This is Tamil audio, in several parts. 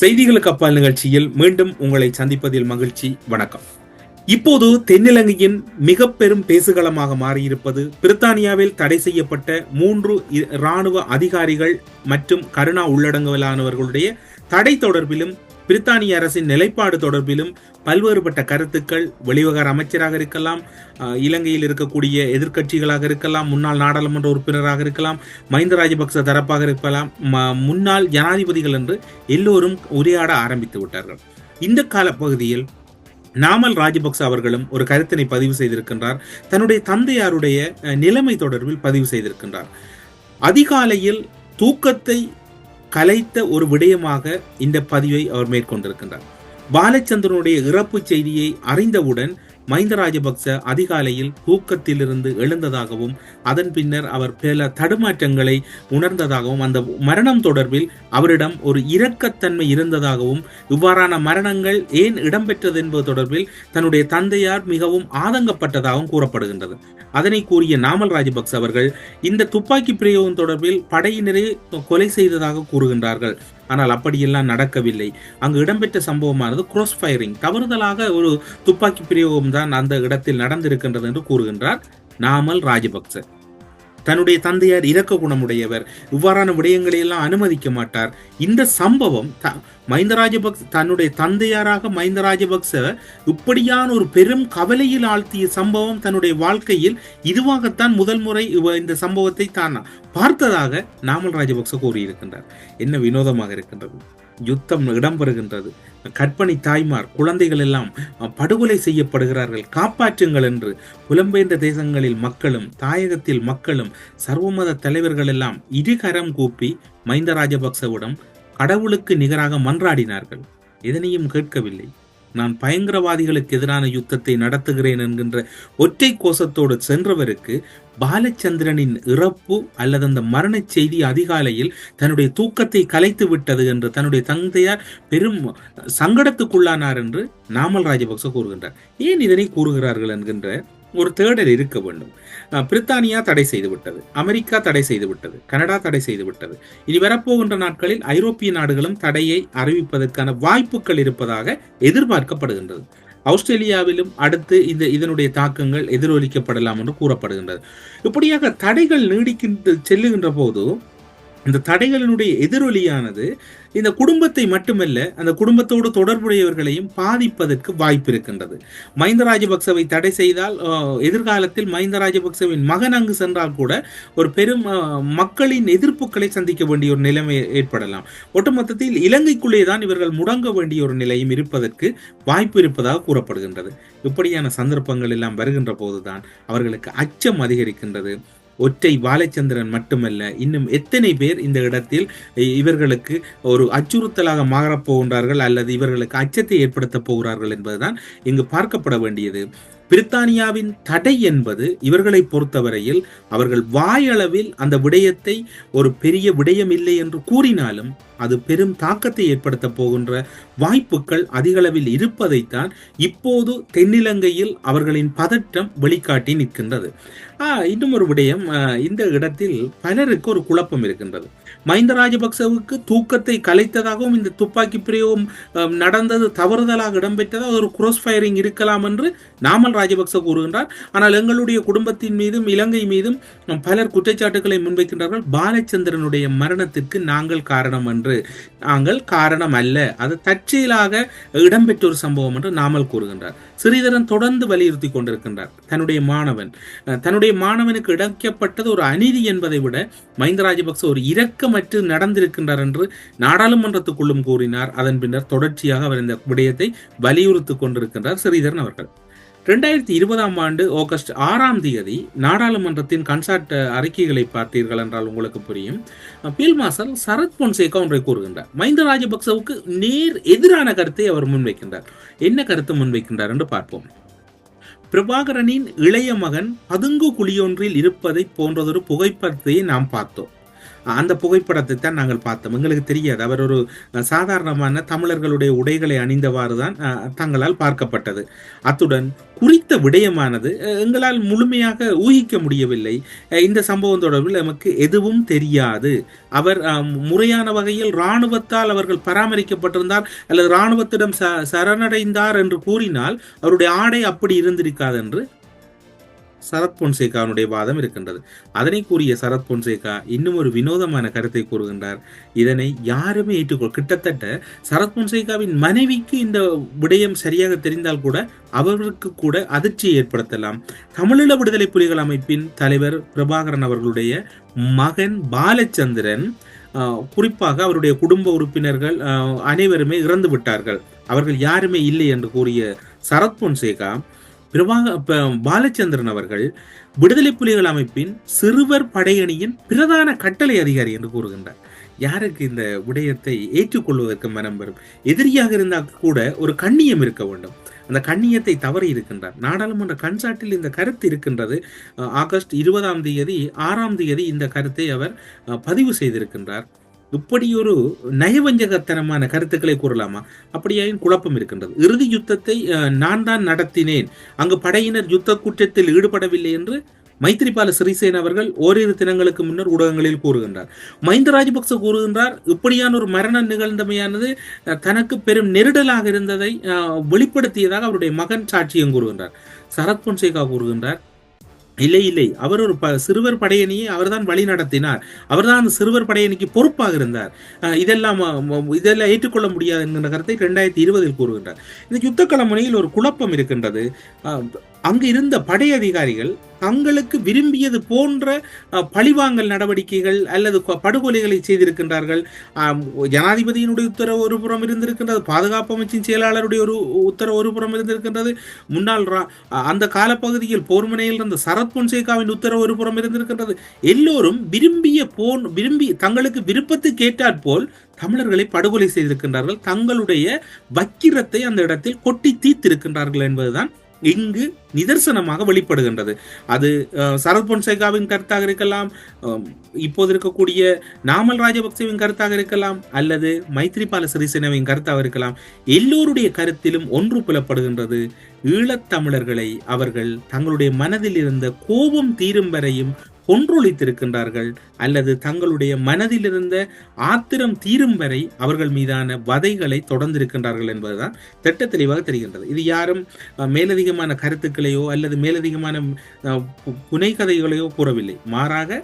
செய்திகளுக்கு அப்பால் நிகழ்ச்சியில் மீண்டும் உங்களை சந்திப்பதில் மகிழ்ச்சி. வணக்கம். இப்போது தென்னிலங்கையின் மிக பெரும் பேசுகளமாக மாறியிருப்பது பிரித்தானியாவில் தடை செய்யப்பட்ட மூன்று இராணுவ அதிகாரிகள் மற்றும் கருணா உள்ளடங்கலானவர்களுடைய தடை தொடர்பிலும் பிரித்தானிய அரசின் நிலைப்பாடு தொடர்பிலும் பல்வேறுபட்ட கருத்துக்கள் வெளிவகார அமைச்சராக இருக்கலாம் இலங்கையில் இருக்கக்கூடிய எதிர்க்கட்சிகளாக இருக்கலாம் முன்னாள் நாடாளுமன்ற உறுப்பினராக இருக்கலாம் மஹிந்த ராஜபக்ச தரப்பாக இருக்கலாம் முன்னாள் ஜனாதிபதிகள் என்று எல்லோரும் உரையாட ஆரம்பித்து விட்டார்கள். இந்த காலப்பகுதியில் நாமல் ராஜபக்ச அவர்களும் ஒரு கருத்தினை பதிவு செய்திருக்கின்றார். தன்னுடைய தந்தையாருடைய நிலைமை தொடர்பில் பதிவு செய்திருக்கின்றார். அதிகாலையில் தூக்கத்தை கலைத்த ஒரு விடயமாக இந்த பதிவை அவர் மேற்கொண்டிருக்கின்றார். பாலச்சந்திரனுடைய இறப்பு செய்தியை அறிந்தவுடன் மஹிந்த ராஜபக்ச அதிகாலையில் தூக்கத்திலிருந்து எழுந்ததாகவும் அதன் பின்னர் அவர் பல தடுமாற்றங்களை உணர்ந்ததாகவும் அந்த மரணம் தொடர்பில் அவரிடம் ஒரு இரக்கத்தன்மை இருந்ததாகவும் இவ்வாறான மரணங்கள் ஏன் இடம்பெற்றது என்பது தொடர்பில் தன்னுடைய தந்தையார் மிகவும் ஆதங்கப்பட்டதாகவும் கூறப்படுகின்றது. அதனை கூறிய நாமல் ராஜபக்ச அவர்கள் இந்த துப்பாக்கி பிரயோகம் தொடர்பில் படையினரே கொலை செய்ததாக கூறுகின்றார்கள். ஆனால் அப்படியெல்லாம் நடக்கவில்லை. அங்கு இடம்பெற்ற சம்பவமானது கிராஸ் ஃபயரிங் தவறுதலாக ஒரு துப்பாக்கி பிரயோகம் தான் அந்த இடத்தில் நடந்திருக்கின்றது என்று கூறுகின்றார் நாமல் ராஜபக்ச. தன்னுடைய தந்தையார் இரக்க குணமுடையவர். இவ்வாறான விடயங்களை எல்லாம் அனுமதிக்க மாட்டார். இந்த சம்பவம் த- மஹிந்த ராஜபக்ச தன்னுடைய தந்தையாராக மஹிந்த ராஜபக்ச இப்படியான ஒரு பெரும் கவலையில் ஆழ்த்திய சம்பவம் தன்னுடைய வாழ்க்கையில் இதுவாகத்தான் முதல் முறை இந்த சம்பவத்தை தான் பார்த்ததாக நாமல் ராஜபக்ச கூறியிருக்கின்றார். என்ன வினோதமாக இருக்கின்றது. யுத்தம் இடம்பெறுகின்றது. கற்பனை தாய்மார் குழந்தைகள் எல்லாம் படுகொலை செய்யப்படுகிறார்கள். காப்பாற்றுங்கள் என்று புலம்பெயர்ந்த தேசங்களில் மக்களும் தாயகத்தில் மக்களும் சர்வமத தலைவர்கள் எல்லாம் இருகரம் கூப்பி மைந்த ராஜபக்சவிடம் கடவுளுக்கு நிகராக மன்றாடினார்கள். எதனையும் கேட்கவில்லை. நான் பயங்கரவாதிகளுக்கு எதிரான யுத்தத்தை நடத்துகிறேன் என்கின்ற ஒற்றை கோஷத்தோடு சென்றவருக்கு பாலச்சந்திரனின் இறப்பு அல்லது அந்த மரணச் செய்தி அதிகாலையில் தன்னுடைய தூக்கத்தை கலைத்து விட்டது என்று தன்னுடைய தந்தையார் பெரும் சங்கடத்துக்குள்ளானார் என்று நாமல் ராஜபக்ச கூறுகின்றார். ஏன் இதனை கூறுகிறார்கள் என்கின்ற ஒரு தேடல் இருக்க வேண்டும். பிரித்தானியா தடை செய்துவிட்டது. அமெரிக்கா தடை செய்துவிட்டது. கனடா தடை செய்துவிட்டது. இனி வரப்போகின்ற நாட்களில் ஐரோப்பிய நாடுகளும் தடையை அறிவிப்பதற்கான வாய்ப்புகள் இருப்பதாக எதிர்பார்க்கப்படுகின்றது. ஆஸ்திரேலியாவிலும் அடுத்து இந்த இதனுடைய தாக்கங்கள் எதிரொலிக்கப்படலாம் என்று கூறப்படுகின்றது. இப்படியாக தடைகள் நீடிக்கின்ற செல்லுகின்ற போது இந்த தடைகளினுடைய எதிரொலியானது இந்த குடும்பத்தை மட்டுமல்ல அந்த குடும்பத்தோடு தொடர்புடையவர்களையும் பாதிப்பதற்கு வாய்ப்பு இருக்கின்றது. மஹிந்த ராஜபக்சவை தடை செய்தால் எதிர்காலத்தில் மஹிந்த ராஜபக்சவின் மகன் அங்கு சென்றால் கூட ஒரு பெரும் மக்களின் எதிர்ப்புகளை சந்திக்க வேண்டிய ஒரு நிலைமை ஏற்படலாம். ஒட்டுமொத்தத்தில் இலங்கைக்குள்ளே தான் இவர்கள் முடங்க வேண்டிய ஒரு நிலையும் இருப்பதற்கு வாய்ப்பு இருப்பதாக கூறப்படுகின்றது. இப்படியான சந்தர்ப்பங்கள் எல்லாம் வருகின்ற போதுதான் அவர்களுக்கு அச்சம் அதிகரிக்கின்றது. ஒற்றை பாலச்சந்திரன் மட்டுமல்ல இன்னும் எத்தனை பேர் இந்த இடத்தில் இவர்களுக்கு ஒரு அச்சுறுத்தலாக மாறப் போகின்றார்கள் அல்லது இவர்களுக்கு அச்சத்தை ஏற்படுத்தப் போகிறார்கள் என்பதுதான் இங்கு பார்க்கப்பட வேண்டியது. பிரித்தானியாவின் தடை என்பது இவர்களை பொறுத்தவரையில் அவர்கள் வாயளவில் அந்த விடயத்தை ஒரு பெரிய விடயம் இல்லை என்று கூறினாலும் அது பெரும் தாக்கத்தை ஏற்படுத்த போகின்ற வாய்ப்புகள் அதிகளவில் இருப்பதைத்தான் இப்போது தென்னிலங்கையில் அவர்களின் பதற்றம் வெளிக்காட்டி நிற்கின்றது. இன்னும் ஒரு விடயம் இந்த இடத்தில் பலருக்கு ஒரு குழப்பம் இருக்கின்றது. மஹிந்த ராஜபக்சவுக்கு தூக்கத்தை கலைத்ததாகவும் இந்த துப்பாக்கி பிரயோகம் நடந்தது தவறுதலாக இடம்பெற்றதாக ஒரு குரோஸ் ஃபயரிங் இருக்கலாம் என்று நாமல் ராஜபக்ச கூறுகின்றார். ஆனால் எங்களுடைய குடும்பத்தின் மீதும் இலங்கை மீதும் பலர் குற்றச்சாட்டுகளை முன்வைக்கின்றார்கள். பாலச்சந்திரனுடைய மரணத்திற்கு நாங்கள் காரணம் என்று. நாங்கள் காரணம் அல்ல. அது தற்செயலாக இடம்பெற்ற ஒரு சம்பவம் என்று நாமல் கூறுகின்றார். ஸ்ரீதரன் தொடர்ந்து வலியுறுத்தி கொண்டிருக்கின்றார். தன்னுடைய மாணவன். தன்னுடைய மாணவனுக்கு இழைக்கப்பட்டது ஒரு அநீதி என்பதை விட மஹிந்த ராஜபக்ச ஒரு இரக்கமற்று நடந்திருக்கின்றார் என்று நாடாளுமன்றத்துக்குள்ளும் கூறினார். அதன் பின்னர் தொடர்ச்சியாக அவர் இந்த விடயத்தை வலியுறுத்தி கொண்டிருக்கின்றார் ஸ்ரீதரன் அவர்கள். ரெண்டாயிரத்தி இருபதாம் ஆண்டு ஆகஸ்ட் ஆறாம் தேதி நாடாளுமன்றத்தின் கன்சார்ட் அறிக்கைகளை பார்த்தீர்கள் என்றால் உங்களுக்கு புரியும். பீல் மாசல் சரத் பொன்சேகா ஒன்றை கூறுகின்றார். மஹிந்த ராஜபக்சவுக்கு நேர் எதிரான கருத்தை அவர் முன்வைக்கின்றார். என்ன கருத்து முன்வைக்கின்றார் என்று பார்ப்போம். பிரபாகரனின் இளைய மகன் பதுங்கு குழியொன்றில் இருப்பதை போன்றதொரு புகைப்படத்தையே நாம் பார்த்தோம். அந்த புகைப்படத்தை தான் நாங்கள் பார்த்தோம். எங்களுக்கு தெரியாது. அவர் ஒரு சாதாரணமான தமிழர்களுடைய உடைகளை அணிந்தவாறு தான் தங்களால் பார்க்கப்பட்டது. அத்துடன் குறித்த விடயமானது எங்களால் முழுமையாக ஊகிக்க முடியவில்லை. இந்த சம்பவம் தொடர்பில் நமக்கு எதுவும் தெரியாது. அவர் முறையான வகையில் இராணுவத்தால் அவர்கள் பராமரிக்கப்பட்டிருந்தார் அல்லது இராணுவத்திடம் ச சரணடைந்தார் என்று கூறினால் அவருடைய ஆடை அப்படி இருந்திருக்காது என்று சரத் பொன்சேகாவுடைய வாதம் இருக்கின்றது. அதனை கூறிய சரத் பொன்சேகா இன்னும் ஒரு வினோதமான கருத்தை கூறுகின்றார். இதனை யாருமே ஏற்றுக்கொள் கிட்டத்தட்ட சரத் பொன்சேகாவின் மனைவிக்கு இந்த விடயம் சரியாக தெரிந்தால் கூட அவர்களுக்கு கூட அதிர்ச்சியை ஏற்படுத்தலாம். தமிழீழ விடுதலை புலிகள் அமைப்பின் தலைவர் பிரபாகரன் அவர்களுடைய மகன் பாலச்சந்திரன் ஆஹ், குறிப்பாக அவருடைய குடும்ப உறுப்பினர்கள் அனைவருமே இறந்து விட்டார்கள் அவர்கள் யாருமே இல்லை என்று கூறிய சரத் பொன்சேகா பிரபாக பாலச்சந்திரன் அவர்கள் விடுதலை புலிகள் அமைப்பின் சிறுவர் படையணியின் பிரதான கட்டளை அதிகாரி என்று கூறுகின்றார். யாருக்கு இந்த விடயத்தை ஏற்றுக்கொள்வதற்கு மனம் வரும்? எதிரியாக இருந்தால் கூட ஒரு கண்ணியம் இருக்க வேண்டும். அந்த கண்ணியத்தை தவறி இருக்கின்றார். நாடாளுமன்ற கண்சாட்டில் இந்த கருத்து இருக்கின்றது. அஹ், ஆகஸ்ட் இருபதாம் தேதி ஆறாம் தேதி இந்த கருத்தை அவர் அஹ், பதிவு செய்திருக்கின்றார். இப்படி ஒரு நயவஞ்சகத்தனமான கருத்துக்களை கூறலாமா? அப்படியாயின் குழப்பம் இருக்கின்றது. இறுதி யுத்தத்தை நான் தான் நடத்தினேன். அங்கு படையினர் யுத்த குற்றத்தில் ஈடுபடவில்லை என்று மைத்ரிபால சிறிசேன அவர்கள் ஓரிரு தினங்களுக்கு முன்னர் ஊடகங்களில் கூறுகின்றார். மஹிந்த ராஜபக்ச கூறுகின்றார் இப்படியான ஒரு மரணம் நிகழ்ந்தமையானது தனக்கு பெரும் நெருடலாக இருந்ததை வெளிப்படுத்தியதாக அவருடைய மகன் சாட்சியம் கூறுகின்றார். சரத் பொன்சேகா கூறுகின்றார் இல்லை இல்லை. அவர் ஒரு ப சிறுவர் படையணியை அவர்தான் வழி நடத்தினார். அவர்தான் அந்த சிறுவர் படையணிக்கு பொறுப்பாக இருந்தார். இதெல்லாம் இதெல்லாம் ஏற்றுக்கொள்ள முடியாது என்கிற கருத்தை ரெண்டாயிரத்தி இருபதில் கூறுகின்றார். இந்த யுத்த முனையில் ஒரு குழப்பம் இருக்கின்றது. அங்கு இருந்த படை அதிகாரிகள் தங்களுக்கு விரும்பியது போன்ற பழிவாங்கல் நடவடிக்கைகள் அல்லது படுகொலைகளை செய்திருக்கின்றார்கள். ஜனாதிபதியினுடைய உத்தரவு ஒரு புறம் இருந்திருக்கின்றது பாதுகாப்பு அமைச்சின் செயலாளருடைய ஒரு உத்தரவு ஒரு புறம் இருந்திருக்கின்றது. முன்னாள் ரா- அந்த காலப்பகுதியில் போர்முனையில் இருந்த சரத் பொன்சேகாவின் உத்தரவு ஒரு புறம் இருந்திருக்கின்றது. எல்லோரும் விரும்பிய போன் விரும்பி தங்களுக்கு விருப்பத்துக்கு ஏற்றாற் போல் தமிழர்களை படுகொலை செய்திருக்கின்றார்கள். தங்களுடைய வக்கிரத்தை அந்த இடத்தில் கொட்டி தீர்த்திருக்கின்றார்கள் என்பதுதான் இங்கு நிதர்சனமாக வெளிப்படுகின்றது. அது சரத் பொன்சேகாவின் கருத்தாக இருக்கலாம் இப்போது இருக்கக்கூடிய நாமல் ராஜபக்சேவின் கருத்தாக இருக்கலாம் அல்லது மைத்ரிபால சிறிசேனவின் கருத்தாக இருக்கலாம். எல்லோருடைய கருத்திலும் ஒன்று புலப்படுகின்றது. ஈழத்தமிழர்களை அவர்கள் தங்களுடைய மனதில் இருந்த கோபம் தீரும் வரையும் கொன்றொழித்திருக்கின்றார்கள் அல்லது தங்களுடைய மனதிலிருந்த ஆத்திரம் தீரும் வரை அவர்கள் மீதான வதைகளை தொடர்ந்திருக்கின்றார்கள் என்பதுதான் திட்ட தெளிவாக தெரிகின்றது. இது யாரும் மேலதிகமான கருத்துக்களையோ அல்லது மேலதிகமான புனை கதைகளையோ புனைகதைகளையோ கூறவில்லை. மாறாக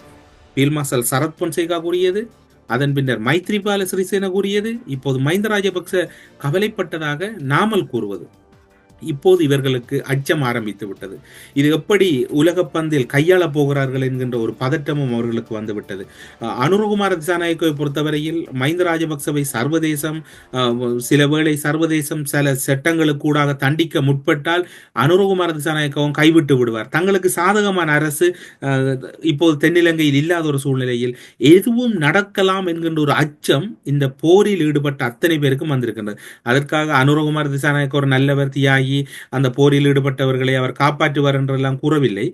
பீல்மாசல் சரத் பொன்சேகா கூறியது அதன் பின்னர் மைத்ரிபால சிறிசேன கூறியது இப்போது மஹிந்த ராஜபக்ச கவலைப்பட்டதாக நாமல் கூறுவது. இப்போது இவர்களுக்கு அச்சம் ஆரம்பித்து விட்டது. இது எப்படி உலகப்பந்தில் கையாள போகிறார்கள் என்கின்ற ஒரு பதட்டமும் அவர்களுக்கு வந்துவிட்டது. அஹ், அனுரகுமார திசாநாயக்கவை பொறுத்தவரையில் மஹிந்த ராஜபக்சவை சர்வதேசம் சில வேளை சர்வதேசம் சில சட்டங்களுக்கு கூடாக தண்டிக்க முற்பட்டால் அனுரகுமார திசாநாயக்கவும் கைவிட்டு விடுவார். தங்களுக்கு சாதகமான அரசு இப்போது தென்னிலங்கையில் இல்லாத ஒரு சூழ்நிலையில் எதுவும் நடக்கலாம் என்கின்ற ஒரு அச்சம் இந்த போரில் ஈடுபட்ட அத்தனை பேருக்கும் வந்திருக்கின்றது. அதற்காக அனுரகுமார் திசாநாயக்க ஒரு நல்லவர் தியாகி அந்த போரில் ஈடுபட்டவர்களை அவர் காப்பாற்றுவார் என்றெல்லாம் கூறவில்லை.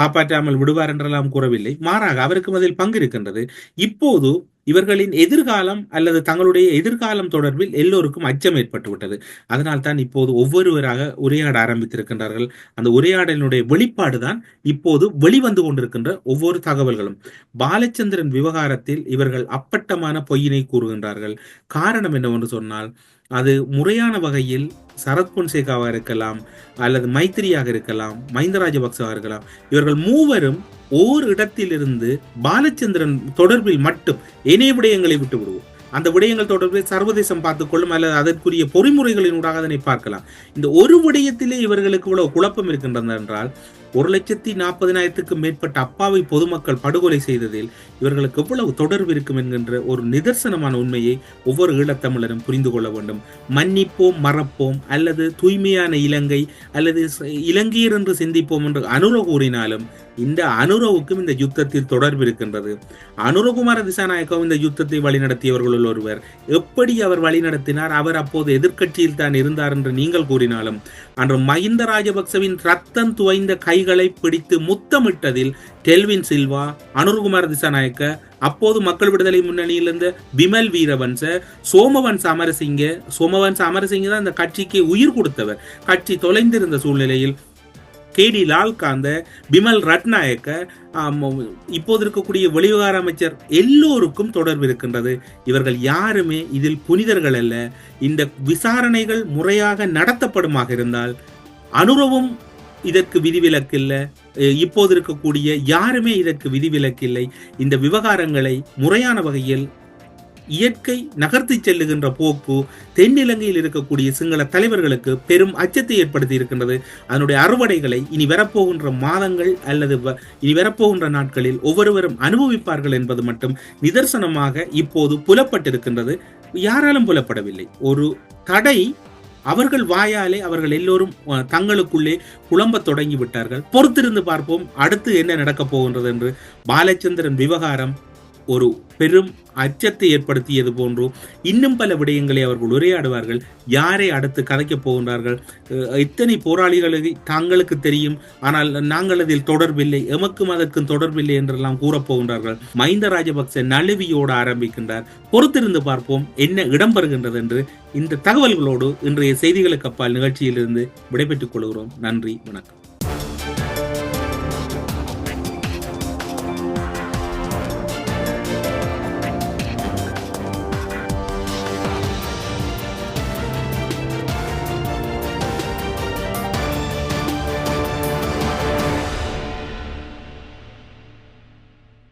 காப்பாற்றாமல் விடுவார் என்றெல்லாம் கூறவில்லை. மாறாக அவருக்கும் அதில் பங்கு இருக்கின்றது. இப்போது இவர்களின் எதிர்காலம் அல்லது தங்களுடைய எதிர்காலம் தொடர்பில் எல்லோருக்கும் அச்சம் ஏற்பட்டுவிட்டது. அதனால் தான் இப்போது ஒவ்வொருவராக உரையாட ஆரம்பித்திருக்கின்றார்கள். அந்த உரையாடலினுடைய வெளிப்பாடுதான் இப்போது வெளிவந்து கொண்டிருக்கின்ற ஒவ்வொரு தகவல்களும். பாலச்சந்திரன் விவகாரத்தில் இவர்கள் அப்பட்டமான பொய்யினை கூறுகின்றார்கள். காரணம் என்னவென்று சொன்னால் அது முறையான வகையில் சரத் பொன்சேகாவாக இருக்கலாம் அல்லது மைத்திரியாக இருக்கலாம் மஹிந்த ராஜபக்சவாக இருக்கலாம். இவர்கள் மூவரும் ஓர் இடத்திலிருந்து பாலச்சந்திரன் தொடர்பில் மட்டும் இணைய விடயங்களை விட்டு விடுவோம். அந்த விடயங்கள் தொடர்பில் சர்வதேசம் பார்த்துக்கொள்ளும் அல்லது அதற்குரிய பொறிமுறைகளினூடாக அதனை பார்க்கலாம். இந்த ஒரு விடயத்திலே இவர்களுக்கு இவ்வளவு குழப்பம் இருக்கின்றது என்றால் ஒரு லட்சத்தி நாற்பதினாயிரத்துக்கும் மேற்பட்ட அப்பாவி பொதுமக்கள் படுகொலை செய்ததில் இவர்களுக்கு எவ்வளவு தொடர்பு இருக்கும் என்கின்ற ஒரு நிதர்சனமான உண்மையை ஒவ்வொரு ஈழத்தமிழரும் புரிந்து கொள்ள வேண்டும். மன்னிப்போம் மறப்போம் அல்லது தூய்மையான இலங்கை அல்லது இலங்கையர் என்று சிந்திப்போம் என்று அனுர கூறினாலும் இந்த அனுரவுக்கும் இந்த யுத்தத்தில் தொடர்பு இருக்கின்றது. அனுரகுமார திசாநாயக்கவும் இந்த யுத்தத்தை வழிநடத்தியவர்களுள் ஒருவர். எப்படி அவர் வழிநடத்தினார்? அவர் அப்போது எதிர்க்கட்சியில் தான் இருந்தார் என்று நீங்கள் கூறினாலும் அன்று மஹிந்த ராஜபக்சவின் ரத்தம் துவைந்த கை கைகளை பிடித்து முத்தமிட்டதில் டெல்வின் சில்வா அனுர்குமார் திசாநாயக்க அப்போது மக்கள் விடுதலை முன்னணியில் இருந்த விமல் வீரவன்ச சோமவன் சமரசிங்க சோமவன் சமரசிங்க தான் இந்த கட்சிக்கு உயிர் கொடுத்தவர். கட்சி தொலைந்திருந்த சூழ்நிலையில் கே டி லால்காந்த பிமல் ரட்நாயக்க இப்போது இருக்கக்கூடிய வெளிவிவகார அமைச்சர் எல்லோருக்கும் தொடர்பு இருக்கின்றது. இவர்கள் யாருமே இதில் புனிதர்கள் அல்ல. இந்த விசாரணைகள் முறையாக நடத்தப்படுமாக இருந்தால் அனுரவும் இதற்கு விதிவிலக்கு இல்லை இப்போது இருக்கக்கூடிய யாருமே இதற்கு விதிவிலக்கில்லை. இந்த விவகாரங்களை முறையான வகையில் இயற்கை நகர்த்தி செல்லுகின்ற போக்கு தென்னிலங்கையில் இருக்கக்கூடிய சிங்கள தலைவர்களுக்கு பெரும் அச்சத்தை ஏற்படுத்தி இருக்கின்றது. அதனுடைய அறுவடைகளை இனி வரப்போகின்ற மாதங்கள் அல்லது வ- இனி வரப்போகின்ற நாட்களில் ஒவ்வொருவரும் அனுபவிப்பார்கள் என்பது மட்டும் நிதர்சனமாக இப்போது புலப்பட்டிருக்கின்றது. யாராலும் புலப்படவில்லை. ஒரு தடை அவர்கள் வாயாலே அவர்கள் எல்லோரும் அஹ், தங்களுக்குள்ளே குழம்பத் தொடங்கி விட்டார்கள். பொறுத்திருந்து பார்ப்போம் அடுத்து என்ன நடக்கப் போகின்றது என்று. பாலச்சந்திரன் விவகாரம் ஒரு பெரும் அச்சத்தை ஏற்படுத்தியது போன்றோ இன்னும் பல விடயங்களை அவர்கள் உரையாடுவார்கள். யாரை அடுத்து கதைக்கப் போகின்றார்கள்? இத்தனை போராளிகளை தாங்களுக்கு தெரியும். ஆனால் நாங்கள் அதில் தொடர்பில்லை. எமக்கும் அதற்கும் தொடர்பில்லை என்றெல்லாம் கூறப்போகின்றார்கள் மஹிந்த ராஜபக்ச நழுவியோடு ஆரம்பிக்கின்றார். பொறுத்திருந்து பார்ப்போம் என்ன இடம் பெறுகின்றது என்று. இந்த தகவல்களோடு இன்றைய செய்திகளுக்கு அப்பால் நிகழ்ச்சியிலிருந்து விடைபெற்றுக் கொள்கிறோம். நன்றி வணக்கம்.